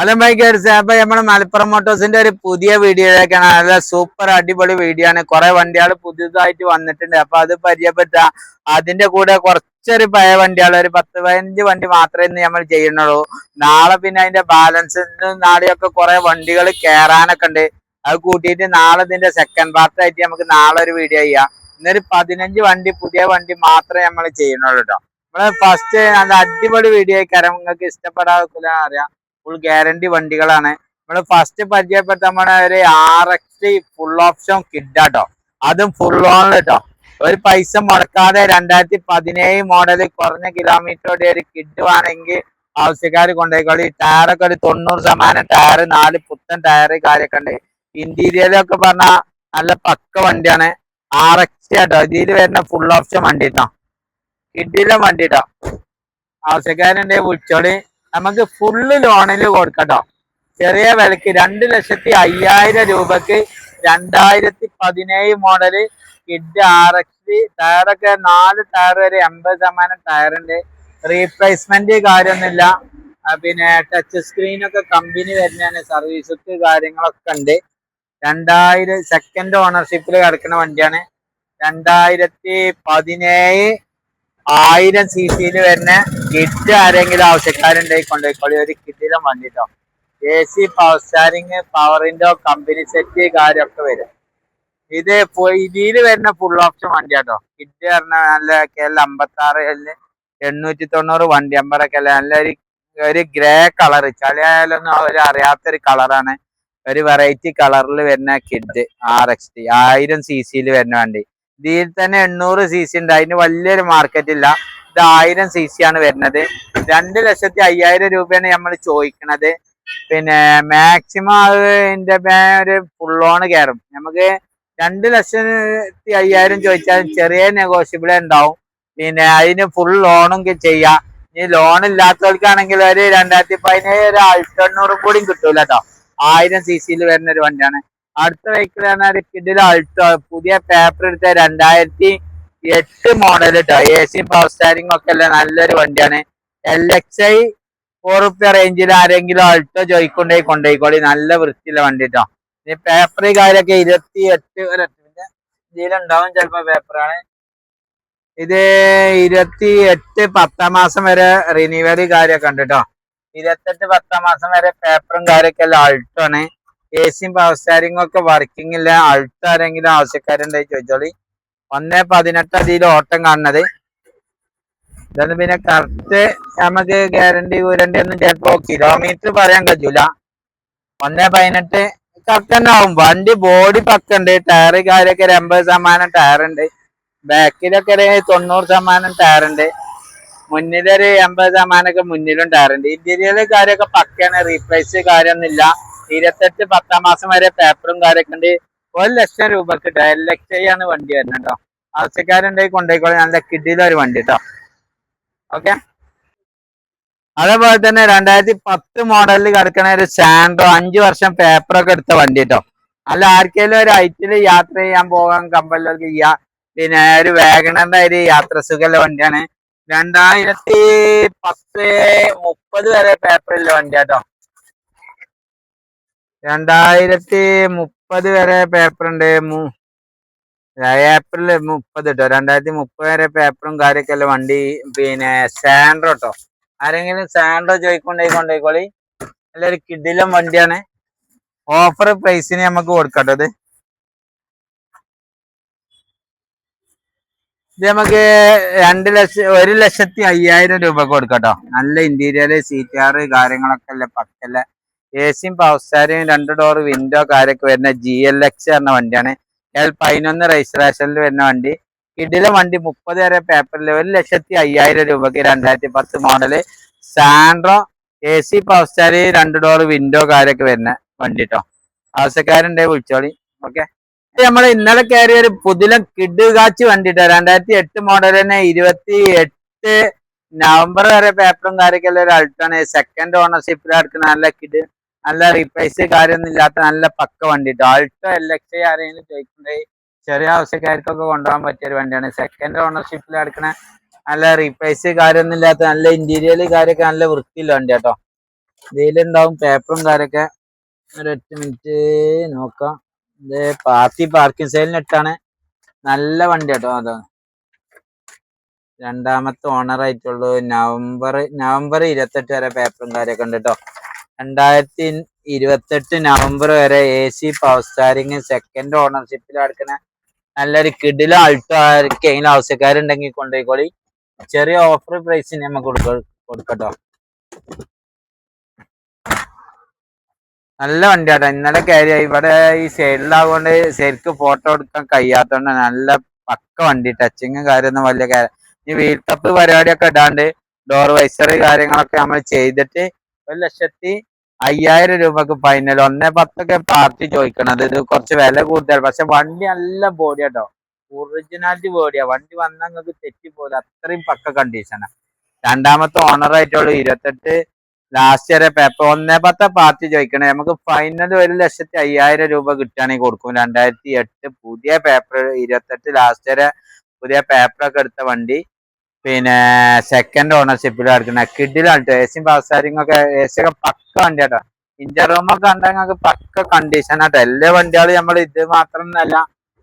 Hello മൈക്കേഴ്സ് അപ്പൊ നമ്മുടെ മലപ്പുറം മോട്ടോഴ്സിന്റെ ഒരു പുതിയ വീഡിയോയിലേക്കാണ്. നല്ല സൂപ്പർ അടിപൊളി വീഡിയോ ആണ്. കുറെ വണ്ടികൾ പുതിയതായിട്ട് വന്നിട്ടുണ്ട്. അപ്പൊ അത് പരിചയപ്പെട്ട അതിന്റെ കൂടെ കുറച്ചൊരു പഴയ വണ്ടികൾ ഒരു പത്ത് പതിനഞ്ച് വണ്ടി മാത്രമേ ഇന്ന് നമ്മൾ ചെയ്യുന്നുള്ളൂ. നാളെ പിന്നെ അതിന്റെ ബാലൻസ് നാളെയൊക്കെ കുറെ വണ്ടികൾ കയറാനൊക്കെ ഉണ്ട്. അത് കൂട്ടിയിട്ട് നാളെ ഇതിന്റെ സെക്കൻഡ് പാർട്ട് ആയിട്ട് നമുക്ക് നാളെ ഒരു വീഡിയോ ചെയ്യാം. ഇന്നൊരു പതിനഞ്ച് വണ്ടി പുതിയ വണ്ടി മാത്രമേ നമ്മൾ ചെയ്യുന്നുള്ളൂ കേട്ടോ നമ്മൾ ഫസ്റ്റ് നല്ല അടിപൊളി വീഡിയോ ആയിക്കാരം. നിങ്ങൾക്ക് ഇഷ്ടപ്പെടാതെ അറിയാം. ഫുൾ ഗ്യാരണ്ടി വണ്ടികളാണ്. നമ്മൾ ഫസ്റ്റ് പരിചയപ്പെട്ട ഒരു ആർ എക്സ് ഫുൾ ഓപ്ഷൻ കിഡാട്ടോ അതും ഫുൾ ഓൺ കേട്ടോ ഒരു പൈസ മുടക്കാതെ രണ്ടായിരത്തി പതിനേഴ് മോഡൽ കുറഞ്ഞ കിലോമീറ്ററോടെ ഒരു കിഡ് വേണമെങ്കിൽ ആവശ്യക്കാർ കൊണ്ടുപോയിക്കോളി ടയറൊക്കെ ഒരു തൊണ്ണൂറ് ശതമാനം ടയർ നാല് പുത്തൻ ടയർ കാര്യമൊക്കെ ഉണ്ട്. ഇന്റീരിയലൊക്കെ പറഞ്ഞാൽ നല്ല പക്ക വണ്ടിയാണ്. ആർ എക്സ് കേട്ടോ ഇതിൽ വരുന്ന ഫുൾ ഓപ്ഷൻ വണ്ടി കേട്ടോ കിഡിലെ വണ്ടി കേട്ടോ ആവശ്യക്കാരുണ്ടെങ്കിൽ വിളിച്ചോളി. നമുക്ക് ഫുള്ള് ലോണിൽ കൊടുക്കട്ടോ. ചെറിയ വിലക്ക് രണ്ട് ലക്ഷത്തി അയ്യായിരം രൂപക്ക് രണ്ടായിരത്തി പതിനേഴ് മോഡൽ കിഡ് ആർ എക്സ് ടയറൊക്കെ നാല് ടയർ വരെ എൺപത് ശതമാനം ടയറുണ്ട് റീപ്ലേസ്മെന്റ് കാര്യമൊന്നുമില്ല. പിന്നെ ടച്ച് സ്ക്രീനൊക്കെ കമ്പനി വരുന്നതാണ്. സർവീസൊക്കെ കാര്യങ്ങളൊക്കെ ഉണ്ട്. രണ്ടായിരം സെക്കൻഡ് ഓണർഷിപ്പിൽ കിടക്കുന്ന വണ്ടിയാണ്. രണ്ടായിരത്തി പതിനേഴ് ആയിരം സി സിയിൽ വരുന്ന കിറ്റ് ആരെങ്കിലും ആവശ്യക്കാരുണ്ടെങ്കിൽ കൊണ്ടുപോയിക്കോളി. ഒരു കിറ്റിലും വണ്ടിട്ടോ എ സി പവർ സ്റ്റാരിങ് പവറിന്റെ കമ്പനി സെറ്റ് കാര്യമൊക്കെ വരും. ഇത് ഇതിൽ വരുന്ന ഫുൾ ഓപ്ഷൻ വണ്ടിയാട്ടോ കിറ്റ് പറഞ്ഞ നല്ല കെ എൽ അമ്പത്തി ആറ് എണ്ണൂറ്റി തൊണ്ണൂറ് വണ്ടി അമ്പറൊക്കെ അല്ലേ? നല്ല ഒരു ഒരു ഗ്രേ കളർ ചളിയായാലൊന്നും അവർ അറിയാത്തൊരു കളറാണ് ഒരു വെറൈറ്റി കളറിൽ വരുന്ന കിഡ് ആർ എക്സ് ടി ആയിരം സി സിയിൽ വരുന്ന വണ്ടി. ഇതിൽ തന്നെ എണ്ണൂറ് സി സി ഉണ്ട്. അതിന് വലിയൊരു മാർക്കറ്റ് ഇല്ല. ഇത് ആയിരം സി സി ആണ് വരുന്നത്. രണ്ട് ലക്ഷത്തി അയ്യായിരം രൂപയാണ് നമ്മൾ ചോദിക്കുന്നത് പിന്നെ മാക്സിമം അത് അതിന്റെ ഒരു ഫുൾ കയറും നമുക്ക് രണ്ട് ലക്ഷത്തി അയ്യായിരം ചോദിച്ചാൽ ചെറിയ നെഗോഷ്യബിൾ ഉണ്ടാവും. പിന്നെ അതിന് ഫുൾ ലോണും ചെയ്യാം. ഇനി ലോൺ ഇല്ലാത്തവർക്കാണെങ്കിൽ ഒരു രണ്ടായിരത്തി പതിനേഴ് ഒരു ആയിരത്തി എണ്ണൂറും കൂടിയും കിട്ടൂല കേട്ടോ ആയിരം സി സിയിൽ വരുന്ന ഒരു വണ്ടിയാണ്. അടുത്ത വെഹിക്കിൾ പറഞ്ഞാൽ കിഡിൽ അൾട്ടോ പുതിയ പേപ്പർ എടുത്ത രണ്ടായിരത്തി എട്ട് മോഡൽ കേട്ടോ എ സി പവർ സ്റ്റാരിംഗ് ഒക്കെ അല്ല നല്ലൊരു വണ്ടിയാണ്. എൽ എക്സ് ഐ ഫോർ റുപ്യ റേഞ്ചിൽ ആരെങ്കിലും അൾട്ടോ ചോദിക്കൊണ്ടേ കൊണ്ടുപോയിക്കോളി നല്ല വൃത്തിയുള്ള വണ്ടി കേട്ടോ ഇനി പേപ്പർ കാര്യമൊക്കെ ഇരുപത്തി എട്ട് വരെ ഇതിലുണ്ടാവും ചിലപ്പോ പേപ്പറാണ് ഇത് ഇരുപത്തി എട്ട് പത്താം മാസം വരെ റിന്യൂവൽ കാര്യമൊക്കെ ഉണ്ട് കേട്ടോ ഇരുപത്തെട്ട് പത്താം മാസം വരെ പേപ്പറും കാര്യമൊക്കെ എല്ലാം അൾട്ടോ ആണ്. എ സിയും പവർ സ്റ്റാരിങ്ങും ഒക്കെ വർക്കിംഗ് ഇല്ല അൾട്ടോ ആരെങ്കിലും ആവശ്യക്കാരുണ്ടായി ചോദിച്ചോളി. ഒന്നേ പതിനെട്ട് അതിൽ ഓട്ടം കാണുന്നത്. ഇതൊന്നും പിന്നെ കറക്റ്റ് നമുക്ക് ഗ്യാരണ്ടി ഗ്യാരണ്ടി ഒന്നും ചിലപ്പോ കിലോമീറ്റർ പറയാൻ കഴിയൂല. ഒന്നേ പതിനെട്ട് കറക്റ്റ് തന്നെ ആവും. വണ്ടി ബോഡി പക്കുണ്ട് ടയർ കാര്യമൊക്കെ ഒരു എൺപത് ശതമാനം ടയർ ഉണ്ട്. ബാക്കിലൊക്കെ ഒരു തൊണ്ണൂറ് ശതമാനം ടയർ ഉണ്ട്. മുന്നിലൊരു എൺപത് ശതമാനമൊക്കെ മുന്നിലും ടയർ ഉണ്ട്. ഇന്റീരിയർ കാര്യമൊക്കെ പക്കയാണ്. റീപ്ലേസ് കാര്യമൊന്നുമില്ല. ഇരുപത്തെട്ട് പത്താം മാസം വരെ പേപ്പറും കാര്യമൊക്കെ ഉണ്ട്. ഒരു ലക്ഷം രൂപക്ക് ഐ വണ്ടി വരുന്നത് കേട്ടോ ആവശ്യക്കാരുണ്ടെങ്കിൽ കൊണ്ടുപോയിക്കോളെ. നല്ല ഒരു വണ്ടി കേട്ടോ ഓക്കെ അതേപോലെ തന്നെ രണ്ടായിരത്തി പത്ത് മോഡലിൽ കിടക്കണ ഒരു സാൻഡ്രോ അഞ്ചു വർഷം പേപ്പറൊക്കെ എടുത്ത വണ്ടി കേട്ടോ അല്ല ആർക്കെങ്കിലും ഒരു ഐറ്റിൽ യാത്ര ചെയ്യാൻ പോകാൻ കമ്പലിലൊക്കെ ചെയ്യാം. പിന്നെ ഒരു വേഗണന്റെ ഒരു യാത്ര സുഖമുള്ള വണ്ടിയാണ്. രണ്ടായിരത്തി പത്ത് മുപ്പത് വരെ പേപ്പറുള്ള വണ്ടി കേട്ടോ രണ്ടായിരത്തി മുപ്പത് വരെ പേപ്പർ ഉണ്ട്. ഏപ്രിൽ മുപ്പത് കേട്ടോ രണ്ടായിരത്തി മുപ്പത് വരെ പേപ്പറും കാര്യമൊക്കെ അല്ല? വണ്ടി പിന്നെ സാൻഡ്രോ കേട്ടോ ആരെങ്കിലും സാൻഡ്രോ ചോദിക്കൊണ്ടേ കൊണ്ടേക്കോളി നല്ലൊരു കിഡിലും വണ്ടിയാണ്. ഓഫർ പ്രൈസിന് നമുക്ക് കൊടുക്കട്ടോ ഇത്. നമുക്ക് രണ്ട് ലക്ഷം ഒരു ലക്ഷത്തി അയ്യായിരം രൂപ കൊടുക്കട്ടോ നല്ല ഇന്റീരിയർ സീറ്റാർ കാര്യങ്ങളൊക്കെ അല്ലേ? പക്കല്ല? എ സിയും പവർ സ്റ്റാരും രണ്ട് ഡോർ വിൻഡോ കാര്യമൊക്കെ വരുന്ന ജി എൽ എക്സ് പറഞ്ഞ വണ്ടിയാണ്. എൽ പതിനൊന്ന് രജിസ്ട്രേഷനിൽ വരുന്ന വണ്ടി. ഇടിലെ വണ്ടി മുപ്പത് വരെ പേപ്പറിൽ ഒരു ലക്ഷത്തി അയ്യായിരം രൂപക്ക് രണ്ടായിരത്തി പത്ത് model Santro A C power star രണ്ട് ഡോർ വിൻഡോ കാര്യമൊക്കെ വരുന്ന വണ്ടി കേട്ടോ ആവശ്യക്കാരുണ്ടെ വിളിച്ചോളി. ഓക്കെ നമ്മൾ ഇന്നലെ കയറിയ ഒരു പുതിയ കിഡ് കാച്ച് വണ്ടിട്ടോ രണ്ടായിരത്തി എട്ട് മോഡൽ തന്നെ ഇരുപത്തി എട്ട് നവംബർ വരെ പേപ്പറും കാര്യമൊക്കെ ഒരു അൾട്ടാണ് സെക്കൻഡ് ഓണർഷിപ്പിൽ എടുക്കുന്ന നല്ല കിഡ് നല്ല റീപ്ലേസ് കാര്യമൊന്നും ഇല്ലാത്ത നല്ല പക്ക വണ്ടി. കേട്ടോ ആൾട്ടോ എൽ ആരെങ്കിലും ചോദിക്കണ്ടേ ചെറിയ ആവശ്യക്കാർക്കൊക്കെ കൊണ്ടുപോകാൻ പറ്റിയ ഒരു വണ്ടിയാണ് സെക്കൻഡ് ഓണർഷിപ്പിൽ എടുക്കണ നല്ല റീപ്ലേസ് കാര്യമൊന്നും ഇല്ലാത്ത നല്ല ഇന്റീരിയൽ കാര്യമൊക്കെ നല്ല വൃത്തിയുള്ള വണ്ടി കേട്ടോ. ഇതിലുണ്ടാവും പേപ്പറും കാര്യമൊക്കെ ഒരൊറ്റ മിനിറ്റ് നോക്കാം. ഇത് പാർട്ടി പാർക്കിംഗ് സൈലിന് ഇട്ടാണ്. നല്ല വണ്ടി കേട്ടോ അതാ. രണ്ടാമത്തെ ഓണർ ആയിട്ടുള്ളൂ. നവംബർ നവംബർ ഇരുപത്തെട്ട് വരെ പേപ്പറും കാര്യമൊക്കെ ഉണ്ട് കേട്ടോ. രണ്ടായിരത്തി ഇരുപത്തെട്ട് നവംബർ വരെ A C power steering second ഓണർഷിപ്പിൽ അടക്കുന്ന നല്ലൊരു കിടില ആർക്ക് എങ്കിലും ആവശ്യക്കാരുണ്ടെങ്കിൽ കൊണ്ടുപോയിക്കോളി. ചെറിയ ഓഫർ പ്രൈസിന് നമുക്ക് കൊടുക്ക കൊടുക്കട്ടോ. നല്ല വണ്ടി വണ്ടിയാട്ടോ. ഇന്നലെ കയറി ഇവിടെ ഈ സൈഡിലാകൊണ്ട് ശരിക്ക് ഫോട്ടോ എടുക്കാൻ കഴിയാത്തോണ്ട് നല്ല പക്ക വണ്ടി ടച്ചിങ് കാര്യമൊന്നും വലിയ കാര്യം ഈ വീൽ കപ്പ് പരിപാടിയൊക്കെ ഇടാണ്ട് ഡോർ വൈസർ കാര്യങ്ങളൊക്കെ നമ്മൾ ചെയ്തിട്ട് ഒരു ലക്ഷത്തി അയ്യായിരം രൂപക്ക് ഫൈനൽ ഒന്നേ പത്തൊക്കെ പാർട്ടി ചോദിക്കണത്. ഇത് കുറച്ച് വില കൂടുതൽ പക്ഷെ വണ്ടി നല്ല ബോഡി കേട്ടോ ഒറിജിനാലിറ്റി ബോഡിയാ വണ്ടി വന്നാൽ നിങ്ങൾക്ക് തെറ്റിപ്പോലെ അത്രയും പക്ക കണ്ടീഷനാ രണ്ടാമത്തെ ഓണർ ആയിട്ടുള്ളു ഇരുപത്തെട്ട് ലാസ്റ്റ് വരെ പേപ്പർ ഒന്നേ പത്ത പാർട്ടി ചോദിക്കണം. നമുക്ക് ഫൈനൽ ഒരു ലക്ഷത്തി അയ്യായിരം രൂപ കിട്ടുകയാണെങ്കിൽ കൊടുക്കും. രണ്ടായിരത്തി എട്ട് പുതിയ പേപ്പർ ഇരുപത്തെട്ട് ലാസ്റ്റ് വരെ പുതിയ പേപ്പറൊക്കെ എടുത്ത വണ്ടി. പിന്നെ സെക്കൻഡ് ഓണർഷിപ്പിൽ കിടക്കുന്ന കിഡിലാണ് എ സി ഒക്കെ പക്ക വണ്ടി ആട്ടോ. ഇന്ത്യ ഒക്കെ ഉണ്ടെങ്കിൽ പക്ക കണ്ടീഷൻ ആട്ടോ. എല്ലാ വണ്ടികളും നമ്മൾ ഇത് മാത്രമൊന്നല്ല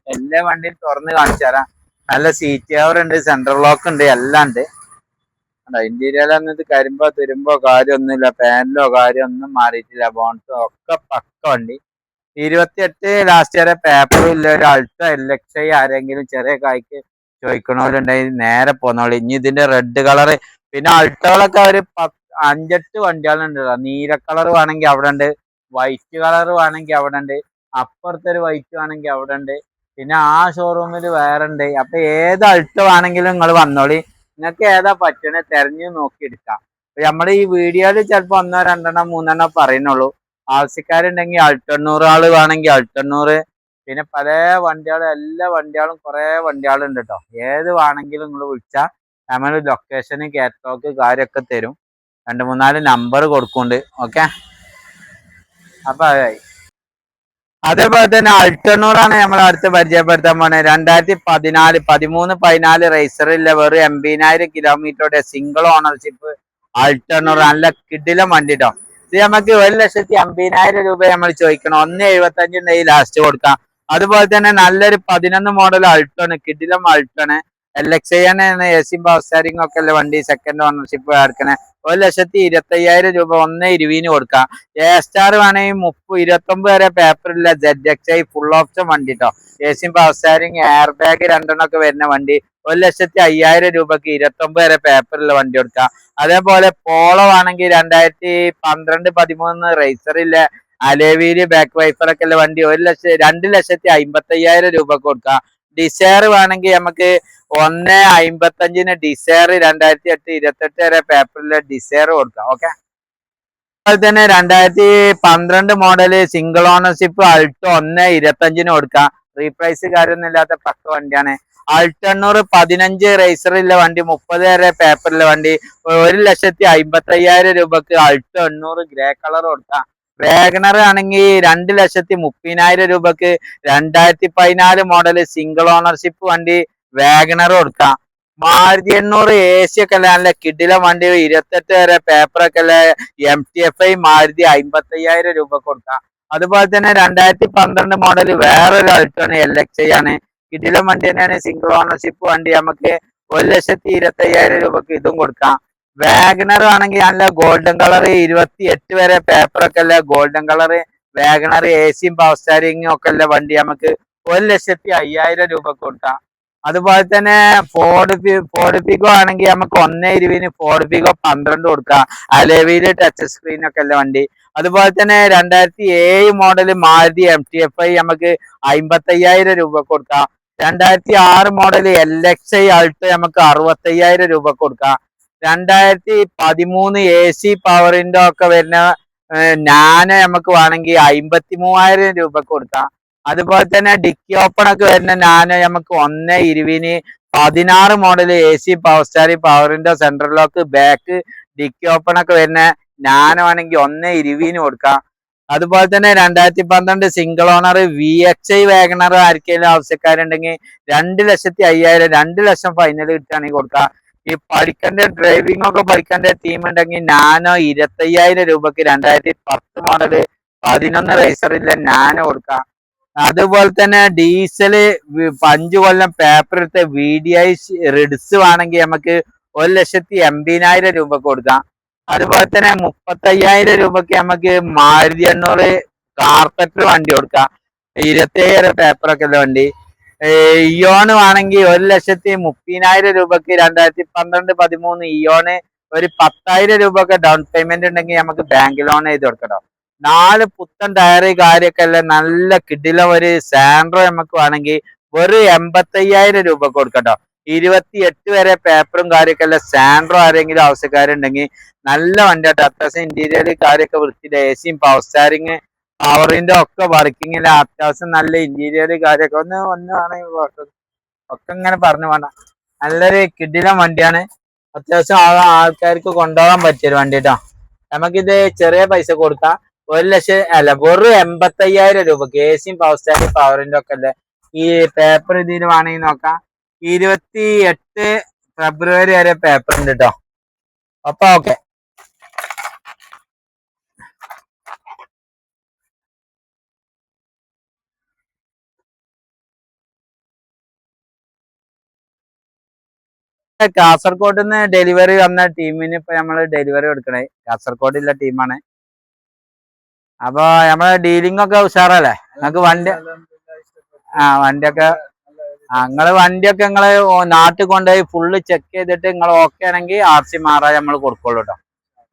എല്ലാ വണ്ടിയും തുറന്ന് കാണിച്ചു തരാം. നല്ല സീറ്റ് കവർ ഉണ്ട് സെൻട്രൽ ലോക്ക് ഉണ്ട് എല്ലാം ഉണ്ട്. ഇന്റീരിയർ കരുമ്പോ കരിമ്പോ തുരുമ്പോ കാര്യമൊന്നുമില്ല. പാനലോ കാര്യമൊന്നും മാറിയിട്ടില്ല. ബോൺസോ ഒക്കെ പക്ക വണ്ടി. ഇരുപത്തിയെട്ട് ലാസ്റ്റ് വരെ പേപ്പറും ഇല്ല ഒരു അൾട്ടോ എൽ എക്സ് ഐ ആരെങ്കിലും ചെറിയ കായ്ക്ക് ചോദിക്കണവരുണ്ടെങ്കിൽ നേരെ പോന്നോളി. ഇനി ഇതിന്റെ റെഡ് കളറ് പിന്നെ അൾട്ടകളൊക്കെ ഒരു അഞ്ചെട്ട് വണ്ടികളുണ്ട്. നീല കളർ വേണമെങ്കിൽ അവിടെ ഉണ്ട്. വൈറ്റ് കളർ വേണമെങ്കിൽ അവിടെ ഉണ്ട്. അപ്പുറത്തെ ഒരു വൈറ്റ് വേണമെങ്കിൽ അവിടെ ഉണ്ട്. പിന്നെ ആ ഷോറൂമിൽ വേറെ ഉണ്ട്. അപ്പൊ ഏത് അൾട്ട വേണമെങ്കിലും നിങ്ങൾ വന്നോളി. നിങ്ങൾക്ക് ഏതാ പറ്റണേ തെരഞ്ഞു നോക്കി എടുക്കാം. നമ്മുടെ ഈ വീഡിയോയിൽ ചിലപ്പോൾ ഒന്നോ രണ്ടെണ്ണം മൂന്നെണ്ണം പറയുന്നുള്ളൂ. ആവശ്യക്കാരുണ്ടെങ്കിൽ അൾട്ടെണ്ണൂറ് ആൾ വേണമെങ്കിൽ അൾട്ടെണ്ണൂറ് പിന്നെ പല വണ്ടികളും എല്ലാ വണ്ടികളും കുറെ വണ്ടികളുണ്ട് കേട്ടോ ഏത് വേണമെങ്കിലും നിങ്ങൾ വിളിച്ചാൽ നമ്മൾ ലൊക്കേഷൻ കാറ്റലോഗ് കാര്യമൊക്കെ തരും. രണ്ട് മൂന്നാൽ നമ്പർ കൊടുക്കുന്നുണ്ട്. ഓക്കെ അപ്പൊ അതായി അതേപോലെ തന്നെ അൾട്ടണൂറാണ് നമ്മൾ അടുത്ത് പരിചയപ്പെടുത്താൻ പോണേ. രണ്ടായിരത്തി പതിനാല് പതിമൂന്ന് പതിനാല് റേസറില്ല വെറും എൺപതിനായിരം കിലോമീറ്ററുടെ സിംഗിൾ ഓണർഷിപ്പ് അൾട്ടണൂർ നല്ല കിടിലം വണ്ടി കേട്ടോ ഇത് നമുക്ക് ഒരു ലക്ഷത്തി അമ്പതിനായിരം രൂപ നമ്മൾ ചോദിക്കണം. ഒന്ന് എഴുപത്തി അഞ്ചുണ്ടെങ്കിൽ ലാസ്റ്റ് കൊടുക്കാം. അതുപോലെ തന്നെ നല്ലൊരു പതിനൊന്ന് മോഡൽ അൾട്ടോണ് കിഡിലം അൾട്ടോണ് എൽ എക്സ് ഐ ആണ് എ സി പവർ സ്റ്റാരിംഗ് ഒക്കെ ഉള്ള വണ്ടി സെക്കൻഡ് ഓണർഷിപ്പ് എടുക്കണേ. ഒരു ലക്ഷത്തി ഇരുപത്തയ്യായിരം രൂപ ഒന്ന് ഇരുപതിന് കൊടുക്കാം. എ സ്റ്റാർ വേണമെങ്കിൽ മുപ്പത് ഇരുപത്തൊമ്പത് വരെ പേപ്പറില്ല Z X I full option വണ്ടി കേട്ടോ A C power steering air bag രണ്ടെണ്ണം ഒക്കെ വരുന്ന വണ്ടി. ഒരു ലക്ഷത്തി അയ്യായിരം രൂപക്ക് ഇരുപത്തൊമ്പത് വരെ പേപ്പറില്ല വണ്ടി കൊടുക്കാം. അതേപോലെ പോളോ ആണെങ്കിൽ രണ്ടായിരത്തി പന്ത്രണ്ട് പതിമൂന്ന് റേസറില്ല അലേവീൽ ബാക്ക് വൈഫറൊക്കെ ഉള്ള വണ്ടി ഒരു ലക്ഷം രണ്ട് ലക്ഷത്തി അമ്പത്തി അയ്യായിരം രൂപക്ക് കൊടുക്കാം. ഡിസയർ വേണമെങ്കിൽ നമുക്ക് ഒന്ന് അമ്പത്തഞ്ചിന് ഡിസയർ രണ്ടായിരത്തി എട്ട് ഇരുപത്തെട്ട് വരെ പേപ്പറിലെ ഡിസയർ കൊടുക്കാം ഓക്കെ അതുപോലെ തന്നെ രണ്ടായിരത്തി പന്ത്രണ്ട് മോഡൽ സിംഗിൾ ഓണർഷിപ്പ് അൾട്ടോ ഒന്ന് ഇരുപത്തഞ്ചിന് കൊടുക്കാം. റീപ്രൈസ് കാര്യമൊന്നും ഇല്ലാത്ത പക്ക വണ്ടിയാണ്. അൾട്ടണ്ണൂറ് പതിനഞ്ച് റേസറിലെ വണ്ടി മുപ്പത് വരെ പേപ്പറിലെ വണ്ടി. ഒരു ലക്ഷത്തി അമ്പത്തി അയ്യായിരം രൂപക്ക് അൾട്ടോ എണ്ണൂറ് ഗ്രേ കളർ കൊടുക്കാം. വേഗണർ ആണെങ്കിൽ രണ്ട് ലക്ഷത്തി മുപ്പതിനായിരം രൂപക്ക് രണ്ടായിരത്തി പതിനാല് മോഡൽ സിംഗിൾ ഓണർഷിപ്പ് വണ്ടി വേഗണർ കൊടുക്കാം. മാരുതി എണ്ണൂറ് എ സി ഒക്കെ അല്ലേ? നല്ല വണ്ടി. ഇരുപത്തെട്ട് വരെ പേപ്പറൊക്കെ അല്ലേ? M T F I Maruti അമ്പത്തി അയ്യായിരം രൂപ കൊടുക്കാം. അതുപോലെ തന്നെ രണ്ടായിരത്തി പന്ത്രണ്ട് മോഡൽ വേറൊരു അൾട്ടാണ് എൽ എക്സ് ഐ ആണ്. കിഡില വണ്ടി തന്നെയാണ്. സിംഗിൾ ഓണർഷിപ്പ് വണ്ടി. നമുക്ക് ഒരു ലക്ഷത്തി ഇരുപത്തി അയ്യായിരം രൂപക്ക് ഇതും കൊടുക്കാം. വാഗണർ ആണെങ്കിൽ നല്ല ഗോൾഡൻ കളർ ഇരുപത്തി എട്ട് വരെ പേപ്പറൊക്കെ അല്ല? ഗോൾഡൻ കളർ വാഗണർ എ സിയും പവർ സ്റ്റാരിങ്ങും ഒക്കെ ഉള്ള വണ്ടി? നമുക്ക് ഒരു ലക്ഷത്തി അയ്യായിരം രൂപ കൊടുക്കാം. അതുപോലെ തന്നെ ഫോർഡ് ഫോർഡ് പിഗോ ആണെങ്കിൽ നമുക്ക് ഒന്നേ ഇരുപതിന് ഫോർഡ് പിഗോ പന്ത്രണ്ട് കൊടുക്കാം. അലേവിയിൽ ടച്ച് സ്ക്രീൻ ഒക്കെ ഉള്ള വണ്ടി? അതുപോലെ തന്നെ രണ്ടായിരത്തി ഏഴ് model Maruti M T F I നമുക്ക് അമ്പത്തി അയ്യായിരം രൂപ കൊടുക്കാം. രണ്ടായിരത്തി ആറ് model L X I Alto നമുക്ക് അറുപത്തയ്യായിരം രൂപ കൊടുക്കാം. രണ്ടായിരത്തി പതിമൂന്ന് എ സി പവറിന്റെ ഒക്കെ വരുന്ന നാന നമുക്ക് വേണമെങ്കിൽ അമ്പത്തി മൂവായിരം രൂപ കൊടുക്കാം. അതുപോലെ തന്നെ ഡിക്കി ഓപ്പൺ ഒക്കെ വരുന്ന നാന നമുക്ക് ഒന്ന് ഇരുവിന് പതിനാറ് model A C power star പവറിന്റെ central lock back dicky open ഒക്കെ വരുന്ന നാന വേണമെങ്കിൽ ഒന്ന് ഇരുവിന് കൊടുക്കാം. അതുപോലെ തന്നെ രണ്ടായിരത്തി പന്ത്രണ്ട് single owner V X I WagonR ആർക്കെങ്കിലും ആവശ്യക്കാരുണ്ടെങ്കിൽ രണ്ട് ലക്ഷത്തി അയ്യായിരം രണ്ട് ലക്ഷം ഫൈനൽ കിട്ടുകയാണെങ്കിൽ കൊടുക്കാം. ഈ പഠിക്കേണ്ട ഡ്രൈവിംഗ് ഒക്കെ പഠിക്കേണ്ട ടീം ഉണ്ടെങ്കിൽ നാനോ ഇരുപത്തയ്യായിരം രൂപക്ക് രണ്ടായിരത്തി പത്ത് മോഡൽ പതിനൊന്ന് റേസറില്ല നാനോ കൊടുക്കാം. അതുപോലെ തന്നെ ഡീസൽ അഞ്ച് കൊല്ലം പേപ്പർ എടുത്ത വി ഡി ഐ റിഡ്സ് വേണമെങ്കിൽ നമുക്ക് ഒരു ലക്ഷത്തി എൺപതിനായിരം രൂപ കൊടുക്കാം. അതുപോലെ തന്നെ മുപ്പത്തയ്യായിരം രൂപക്ക് നമുക്ക് മാരുതി എണ്ണൂറ് കാർപ്പറ്റർ വണ്ടി കൊടുക്കാം. ഇരുപത്തേഴ് പേപ്പറൊക്കെ ഉള്ള വണ്ടി. ഇയോണ് വേണമെങ്കിൽ ഒരു ലക്ഷത്തി മുപ്പതിനായിരം രൂപക്ക് രണ്ടായിരത്തി പന്ത്രണ്ട് പതിമൂന്ന് ഇയോണ് ഒരു പത്തായിരം രൂപക്ക് ഡൗൺ പേയ്മെന്റ് ഉണ്ടെങ്കിൽ നമുക്ക് ബാങ്ക് ലോൺ ചെയ്ത് കൊടുക്കണം. നാല് പുത്തൻ ടയറ് കാര്യമൊക്കെ അല്ല നല്ല കിടില ഒരു സാൻഡ്രോ നമുക്ക് വേണമെങ്കിൽ വെറും എൺപത്തയ്യായിരം രൂപ കൊടുക്കട്ടോ. ഇരുപത്തി എട്ട് വരെ പേപ്പറും കാര്യമൊക്കെ അല്ല സാൻഡ്രോ ആരെങ്കിലും ആവശ്യക്കാരുണ്ടെങ്കിൽ നല്ല വണ്ടി കേട്ടോ അത്യാവശ്യം ഇന്റീരിയർ കാര്യമൊക്കെ വൃത്തിയിൽ എ സിയും പവർ സ്റ്റാരിങ് പവറിന്റെ ഒക്കെ വർക്കിങ്ങിൽ അത്യാവശ്യം നല്ല ഇന്റീരിയർ കാര്യമൊക്കെ ഒന്ന് ഒന്ന് വേണമെങ്കിൽ ഒക്കെ. ഇങ്ങനെ പറഞ്ഞു വേണ്ട നല്ലൊരു കിഡിലം വണ്ടിയാണ്. അത്യാവശ്യം ആൾക്കാർക്ക് കൊണ്ടുപോകാൻ പറ്റിയൊരു വണ്ടി കേട്ടോ നമുക്കിത് ചെറിയ പൈസ കൊടുക്കാം. ഒരു ലക്ഷം അല്ല വെറും എൺപത്തയ്യായിരം രൂപക്ക് എ സിയും പവർ സ്റ്റാൻഡ് പവറിന്റെ ഒക്കെ അല്ലേ? ഈ പേപ്പർ ഇതിൽ വേണമെങ്കിൽ നോക്കാം. ഇരുപത്തി എട്ട് ഫെബ്രുവരി വരെ പേപ്പർ ഉണ്ട് കേട്ടോ അപ്പൊ ഓക്കെ കാസർഗോഡ് നിന്ന് ഡെലിവറി വന്ന ടീമിന് ഇപ്പൊ നമ്മൾ ഡെലിവറി കൊടുക്കണേ. കാസർഗോഡുള്ള ടീമാണ് അപ്പൊ നമ്മളെ ഡീലിംഗ് ഒക്കെ ഉഷാറല്ലേ? നിങ്ങക്ക് വണ്ടി ആ വണ്ടിയൊക്കെ നിങ്ങൾ വണ്ടിയൊക്കെ നിങ്ങൾ നാട്ടിൽ കൊണ്ടുപോയി ഫുള്ള് ചെക്ക് ചെയ്തിട്ട് നിങ്ങൾ ഓക്കെ ആണെങ്കിൽ ആർ സി മാറാൻ നമ്മൾ കൊടുക്കുള്ളൂ കേട്ടോ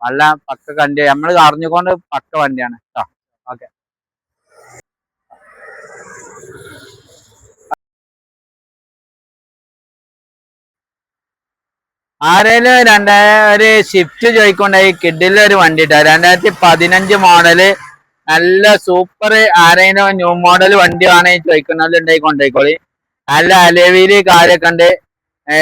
നല്ല പക്ക കണ്ടി നമ്മൾ അറിഞ്ഞുകൊണ്ട് പക്ക വണ്ടിയാണ് കേട്ടോ ഓക്കെ ആരേലും രണ്ടാ ഒരു ഷിഫ്റ്റ് ചോദിക്കൊണ്ടായി കിഡിലെ ഒരു വണ്ടി ഇട്ടാ രണ്ടായിരത്തി പതിനഞ്ച് മോഡൽ നല്ല സൂപ്പർ ആരേലും ന്യൂ മോഡൽ വണ്ടി വേണമെങ്കിൽ ചോദിക്കുന്നത് ഉണ്ടായി നല്ല അലവിയിൽ കാര്യമൊക്കെ ഉണ്ട്. എ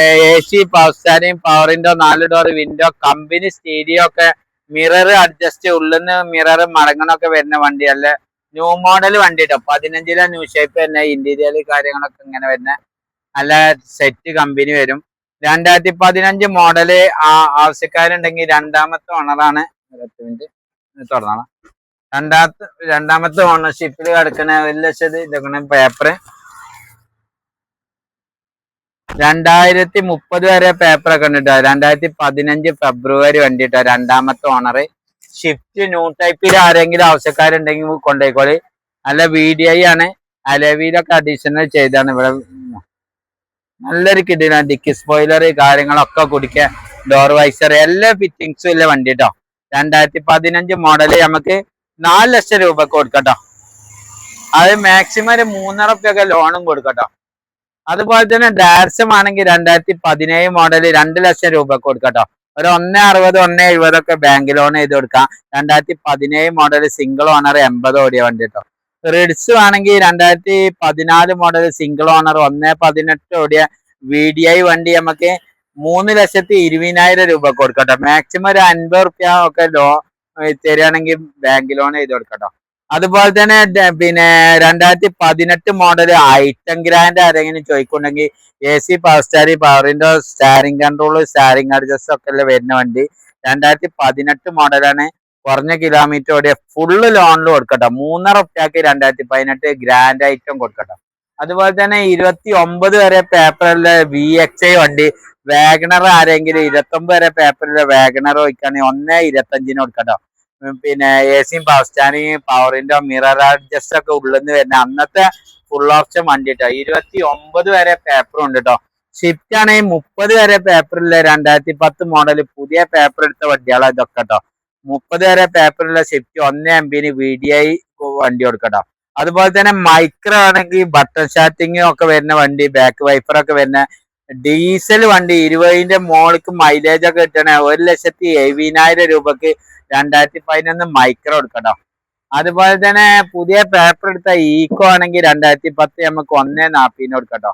സി പവർ സ്റ്റാരിങ് പവറിന്റെ നാല് ഡോർ വിൻഡോ കമ്പനി സ്റ്റീരിയോ ഒക്കെ മിറർ അഡ്ജസ്റ്റ് ഉള്ളിന്ന് മിറർ മടങ്ങണൊക്കെ വരുന്ന വണ്ടിയല്ല. ന്യൂ മോഡൽ വണ്ടി കേട്ടോ പതിനഞ്ചിലെ ന്യൂ ഷേപ്പ് തന്നെ ഇന്റീരിയർ കാര്യങ്ങളൊക്കെ ഇങ്ങനെ വരുന്ന. നല്ല സെറ്റ് കമ്പനി വരും. രണ്ടായിരത്തി പതിനഞ്ച് മോഡൽ ആവശ്യക്കാരുണ്ടെങ്കിൽ രണ്ടാമത്തെ ഓണറാണ്. തുടങ്ങണം. രണ്ടാമത്തെ രണ്ടാമത്തെ ഓണർഷിപ്പിൽ കിടക്കണ ഒരു ലക്ഷത്തി ഇതൊക്കെ പേപ്പർ രണ്ടായിരത്തി മുപ്പത് വരെ പേപ്പർ ഒക്കെ ഉണ്ട് രണ്ടായിരത്തി പതിനഞ്ച് ഫെബ്രുവരി വണ്ടി രണ്ടാമത്തെ ഓണർ ഷിഫ്റ്റ് ന്യൂ ടൈപ്പിൽ ആരെങ്കിലും ആവശ്യക്കാരുണ്ടെങ്കിൽ കൊണ്ടുപോയിക്കോളി. നല്ല വി ഡി ഐ ആണ്. അലവിയിലൊക്കെ അഡീഷണൽ ചെയ്താണ് ഇവിടെ. നല്ലൊരു കിടിന ഡിക്കി സ്പോയിലർ കാര്യങ്ങളൊക്കെ കുടിക്കുക ഡോർ വൈസർ എല്ലാ ഫിറ്റിങ്സും ഇല്ല വണ്ടി കേട്ടോ രണ്ടായിരത്തി പതിനഞ്ച് മോഡൽ നമുക്ക് നാല് ലക്ഷം രൂപ കൊടുക്കട്ടോ. അത് മാക്സിമം ഒരു മൂന്നര റുപ്യൊക്കെ ലോണും കൊടുക്കട്ടോ. അതുപോലെ തന്നെ ഡാർസം ആണെങ്കിൽ രണ്ടായിരത്തി പതിനേഴ് മോഡൽ രണ്ട് ലക്ഷം രൂപ കൊടുക്കട്ടോ. ഒരു ഒന്ന് അറുപത് ഒന്ന് എഴുപതൊക്കെ ബാങ്ക് ലോൺ ചെയ്ത് കൊടുക്കാം. രണ്ടായിരത്തി പതിനേഴ് മോഡൽ സിംഗിൾ ഓണർ എൺപത് ഓടിയ വണ്ടി കേട്ടോ റിഡ്സ് ആണെങ്കിൽ രണ്ടായിരത്തി പതിനാല് മോഡൽ സിംഗിൾ ഓണർ ഒന്ന് പതിനെട്ട് ഓടിയ വി ഡി ഐ വണ്ടി നമുക്ക് മൂന്ന് ലക്ഷത്തി ഇരുപതിനായിരം രൂപ കൊടുക്കട്ടോ. മാക്സിമം ഒരു അൻപത് റുപ്യ ഒക്കെ ലോ തരികയാണെങ്കിൽ ബാങ്ക് ലോൺ ചെയ്ത് കൊടുക്കട്ടോ. അതുപോലെ തന്നെ പിന്നെ രണ്ടായിരത്തി പതിനെട്ട് മോഡൽ ഐറ്റം ഗ്രാൻഡ് ആരെങ്കിലും ചോദിക്കുന്നുണ്ടെങ്കിൽ എ സി പവർ സ്റ്റാരി പവറിന്റെ സ്റ്റാരിങ് കൺട്രോൾ സ്റ്റാരിങ് അഡ്ജസ്റ്റ് ഒക്കെ വരുന്ന വണ്ടി രണ്ടായിരത്തി പതിനെട്ട് മോഡലാണ് കുറഞ്ഞ കിലോമീറ്റർ ഓടിയ ഫുള്ള് ലോണിൽ കൊടുക്കട്ടോ. മൂന്നര റുപ്യക്ക് രണ്ടായിരത്തി പതിനെട്ട് ഗ്രാൻഡ് ഐറ്റം കൊടുക്കട്ടെ. അതുപോലെ തന്നെ ഇരുപത്തി ഒമ്പത് വരെ പേപ്പറിലെ വി എക്സ് ഐ വണ്ടി. വാഗണർ ആരെങ്കിലും ഇരുപത്തി ഒമ്പത് വരെ പേപ്പറിലെ വാഗണർ വയ്ക്കുകയാണെങ്കിൽ ഒന്നേ ഇരുപത്തഞ്ചിന് കൊടുക്കട്ടോ. പിന്നെ എ സിയും പവർ സ്റ്റാൻഡിങ് പവറിന്റെ മിറർ അഡ്ജസ്റ്റ് ഒക്കെ ഉള്ളെന്ന് വരുന്ന അന്നത്തെ ഫുൾ ഓപ്ഷൻ വണ്ടി കേട്ടോ ഇരുപത്തി ഒമ്പത് വരെ പേപ്പറും ഉണ്ട് കേട്ടോ ഷിഫ്റ്റ് ആണെങ്കിൽ മുപ്പത് വരെ പേപ്പറിലെ രണ്ടായിരത്തി പത്ത് മോഡൽ പുതിയ പേപ്പർ എടുത്ത വണ്ടികളോ ഇതൊക്കെ കേട്ടോ മുപ്പത് വരെ പേപ്പറുള്ള സെഫ്റ്റി ഒന്ന് എം ബിന് വി ഡി ഐ വണ്ടി കൊടുക്കട്ടോ. അതുപോലെ തന്നെ മൈക്രോ ആണെങ്കിൽ ബട്ടൺ സ്റ്റാർട്ടിങ് ഒക്കെ വരുന്ന വണ്ടി ബാക്ക് വൈഫർ ഒക്കെ വരുന്ന ഡീസൽ വണ്ടി ഇരുപതിന്റെ മോൾക്ക് മൈലേജ് ഒക്കെ കിട്ടണേ ഒരു ലക്ഷത്തി എഴുപതിനായിരം രൂപക്ക് രണ്ടായിരത്തി പതിനൊന്ന് മൈക്രോ എടുക്കട്ടോ അതുപോലെ തന്നെ പുതിയ പേപ്പർ എടുത്ത ഈക്കോ ആണെങ്കിൽ രണ്ടായിരത്തി പത്ത് നമുക്ക് ഒന്നേ നാപ്പതിന് കൊടുക്കട്ടോ.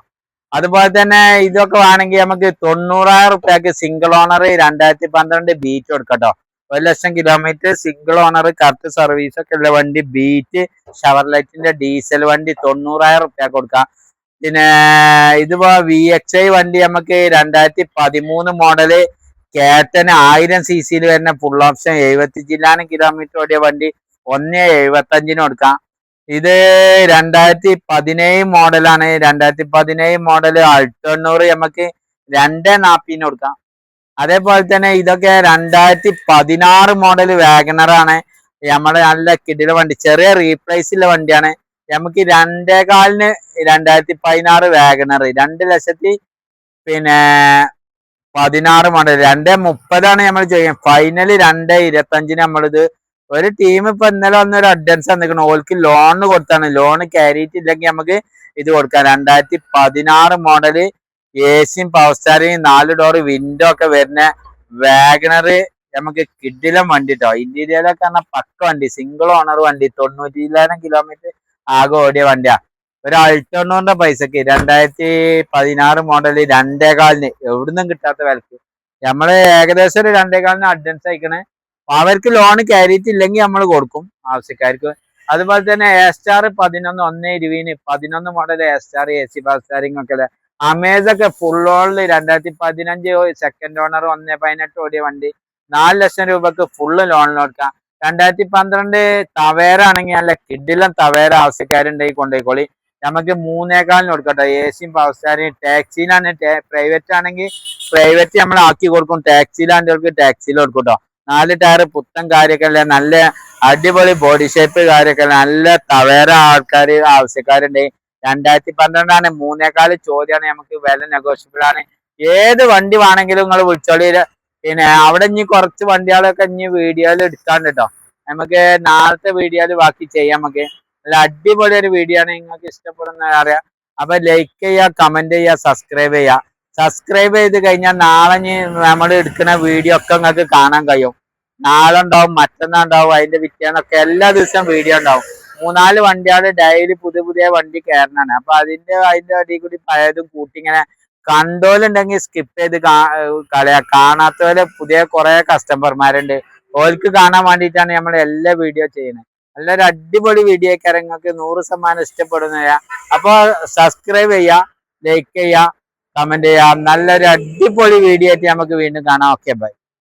അതുപോലെ തന്നെ ഇതൊക്കെ വേണമെങ്കിൽ നമുക്ക് തൊണ്ണൂറായിരം റുപ്യക്ക് സിംഗിൾ ഓണർ രണ്ടായിരത്തി പന്ത്രണ്ട് ബീറ്റ് കൊടുക്കട്ടോ. ഒരു lakh kilometre single owner correct service ഒക്കെ ഉള്ള വണ്ടി ബീറ്റ് ഷവർലൈറ്റിന്റെ ഡീസൽ വണ്ടി തൊണ്ണൂറായിരം റുപ്യ കൊടുക്കാം. പിന്നെ ഇതിപ്പോ വി എക്സ് ഐ വണ്ടി നമുക്ക് രണ്ടായിരത്തി പതിമൂന്ന് മോഡൽ കേട്ടന് ആയിരം സി സിയിൽ വരുന്ന ഫുൾ ഓപ്ഷൻ എഴുപത്തി ജില്ലാനും കിലോമീറ്റർ ഓടിയ വണ്ടി. ഒന്ന് എഴുപത്തി അഞ്ചിന് കൊടുക്കാം. ഇത് രണ്ടായിരത്തി പതിനേഴ് മോഡലാണ് രണ്ടായിരത്തി പതിനേഴ് മോഡൽ അൾട്ടണ്ണൂറ് നമുക്ക് രണ്ട് നാപ്പിന് കൊടുക്കാം. അതേപോലെ തന്നെ ഇതൊക്കെ രണ്ടായിരത്തി പതിനാറ് മോഡൽ വാഗണറാണ് നമ്മുടെ നല്ല കിടില വണ്ടി ചെറിയ റീപ്ലേസ് ഉള്ള വണ്ടിയാണ്. നമുക്ക് രണ്ടേകാലിന് രണ്ടായിരത്തി പതിനാറ് വാഗണർ രണ്ട് ലക്ഷത്തി പിന്നെ പതിനാറ് മോഡൽ രണ്ടേ മുപ്പതാണ് നമ്മൾ ചെയ്യുന്നത്. ഫൈനൽ രണ്ടേ ഇരുപത്തഞ്ചിന് നമ്മളിത് ഒരു ടീം ഇപ്പൊ ഇന്നലെ വന്നൊരു അഡ്വാൻസ് തന്നിരിക്കണം ഓൾക്ക് ലോൺ കൊടുത്താണ്. ലോൺ കയറിയിട്ടില്ലെങ്കിൽ നമുക്ക് ഇത് കൊടുക്കാം. രണ്ടായിരത്തി പതിനാറ് മോഡൽ എ പവർ സ്റ്റാറിയും നാല് ഡോർ വിൻഡോ ഒക്കെ വരുന്ന വാഗണറ് നമുക്ക് കിഡിലും വണ്ടി കേട്ടോ ഇന്റീരിയലൊക്കെ പറഞ്ഞാൽ പക്ക വണ്ടി. സിംഗിൾ ഓണർ വണ്ടി. തൊണ്ണൂറ്റി ഇല്ലായിരം കിലോമീറ്റർ ആകെ ഓടിയ വണ്ടിയാ. ഒരു അൾട്ടോണോന്റെ പൈസക്ക് രണ്ടായിരത്തി പതിനാറ് മോഡൽ രണ്ടേകാലിന്. എവിടുന്നും കിട്ടാത്ത വിലക്ക്. നമ്മൾ ഏകദേശം ഒരു രണ്ടേകാലിന് അഡ്വാൻസ് അയക്കണേ. അവർക്ക് ലോൺ കയറിയിട്ടില്ലെങ്കിൽ നമ്മൾ കൊടുക്കും ആവശ്യക്കാർക്ക്. അതുപോലെ തന്നെ എ സ്റ്റാർ പതിനൊന്ന് ഒന്ന് ഇരുപതിന് പതിനൊന്ന് model A star A C power steering ഒക്കെ അമേസൊക്കെ ഫുൾ ഓണിൽ രണ്ടായിരത്തി പതിനഞ്ച് സെക്കൻഡ് ഓണർ ഒന്ന് പതിനെട്ട് ഓടിയ വണ്ടി. നാല് ലക്ഷം രൂപക്ക് ഫുള്ള് ലോണിൽ കൊടുക്കാം. രണ്ടായിരത്തി പന്ത്രണ്ട് തവേര ആണെങ്കിൽ നല്ല കിഡിലും തവേര ആവശ്യക്കാരുണ്ടെങ്കിൽ കൊണ്ടുപോയിക്കോളി നമുക്ക് മൂന്നേക്കാലിന് കൊടുക്കട്ടെ. എ സിയും പവർ ടാക്സിയിലാണ് പ്രൈവറ്റ് ആണെങ്കിൽ പ്രൈവറ്റ് നമ്മൾ ആക്കി കൊടുക്കും. ടാക്സിയിലാണെങ്കിൽ ടാക്സിയിൽ കൊടുക്കും കേട്ടോ നാല് ടയർ പുത്തൻ കാര്യമൊക്കെ അല്ലേ? നല്ല അടിപൊളി ബോഡി ഷേപ്പ് കാര്യമൊക്കെ നല്ല തവേര ആൾക്കാർ ആവശ്യക്കാരുണ്ട്. രണ്ടായിരത്തി പന്ത്രണ്ടാണ് മൂന്നേക്കാൾ ചോദ്യമാണ് നമുക്ക് വില നെഗോഷ്യബിൾ ആണ്. ഏത് വണ്ടി വേണമെങ്കിലും നിങ്ങൾ വിളിച്ചോളി. പിന്നെ അവിടെ ഇനി കുറച്ച് വണ്ടികളൊക്കെ ഇനി വീഡിയോയിൽ എടുക്കാണ്ട് കേട്ടോ നമുക്ക് നാളത്തെ വീഡിയോയിൽ ബാക്കി ചെയ്യാം നമുക്ക്. നല്ല അടിപൊളി ഒരു വീഡിയോ ആണ്. നിങ്ങൾക്ക് ഇഷ്ടപ്പെടുന്ന അറിയാം. അപ്പൊ ലൈക്ക് ചെയ്യുക കമന്റ് ചെയ്യുക സബ്സ്ക്രൈബ് ചെയ്യുക. സബ്സ്ക്രൈബ് ചെയ്ത് കഴിഞ്ഞാൽ നാളെ നമ്മൾ എടുക്കുന്ന വീഡിയോ ഒക്കെ നിങ്ങൾക്ക് കാണാൻ കഴിയും. നാളെ ഉണ്ടാവും മറ്റന്നാൾ ഉണ്ടാവും അതിന്റെ പിറ്റേന്നൊക്കെ എല്ലാ ദിവസവും വീഡിയോ ഉണ്ടാവും. മൂന്നാൽ വണ്ടിയാണ് ഡെയിലി പുതിയ പുതിയ വണ്ടി കയറണാണ് അപ്പൊ അതിന്റെ അതിന്റെ അടി കൂടി പഴയതും കൂട്ടി ഇങ്ങനെ കണ്ടോലുണ്ടെങ്കിൽ സ്കിപ്പ് ചെയ്ത് കളയാ. കാണാത്തവരെ പുതിയ കുറെ കസ്റ്റമർമാരുണ്ട് ഓർക്ക് കാണാൻ വേണ്ടിട്ടാണ് നമ്മൾ എല്ലാ വീഡിയോ ചെയ്യുന്നത് നല്ലൊരു അടിപൊളി വീഡിയോ ഒക്കെ നിങ്ങൾക്ക് നൂറ് ശതമാനം ഇഷ്ടപ്പെടുന്ന അപ്പൊ സബ്സ്ക്രൈബ് ചെയ്യുക ലൈക്ക് ചെയ്യുക കമന്റ് ചെയ്യുക നല്ലൊരു അടിപൊളി വീഡിയോ ആയിട്ട് നമുക്ക് വീണ്ടും കാണാം. Okay bye